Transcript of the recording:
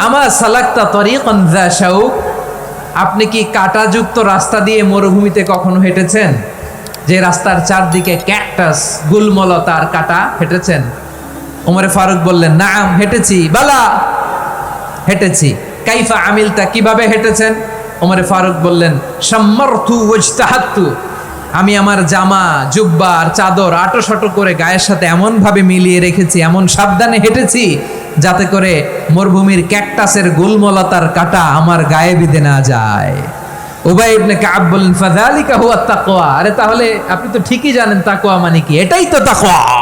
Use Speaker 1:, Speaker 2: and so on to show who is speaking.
Speaker 1: আমার সালাক্তা তরিকন শাউক আপনি কি কাঁটাযুক্ত রাস্তা দিয়ে মরুভূমিতে কখনো হেঁটেছেন? যে রাস্তার চারদিকে ক্যাকটাস গুলমলতার কাটা হেঁটেছেন। ওমরে ফারুক বললেন না হেঁটেছি। বালা, হেঁটেছি। কাইফা আমিলটা কীভাবে হেঁটেছেন? ওমরে ফারুক বললেন সাম্মারথু ওজতাহাত্তু আমি আমার জামা, জুব্বা আর চাদর আটো শটো করে গায়ের সাথে এমন ভাবে মিলিয়ে রেখেছি, এমন সাবধানে হেঁটেছি যাতে করে মরুভূমির ক্যাকটাসের গুলমলতার কাটা আমার গায়ে বিধে না যায়। উবাই ইবনে কাব বললেন, ফাযালিকা হুয়া তাকওয়া। আরে তাহলে আপনি তো ঠিকই জানেন তাকওয়া মানে কি। এটাই তো তাকওয়া।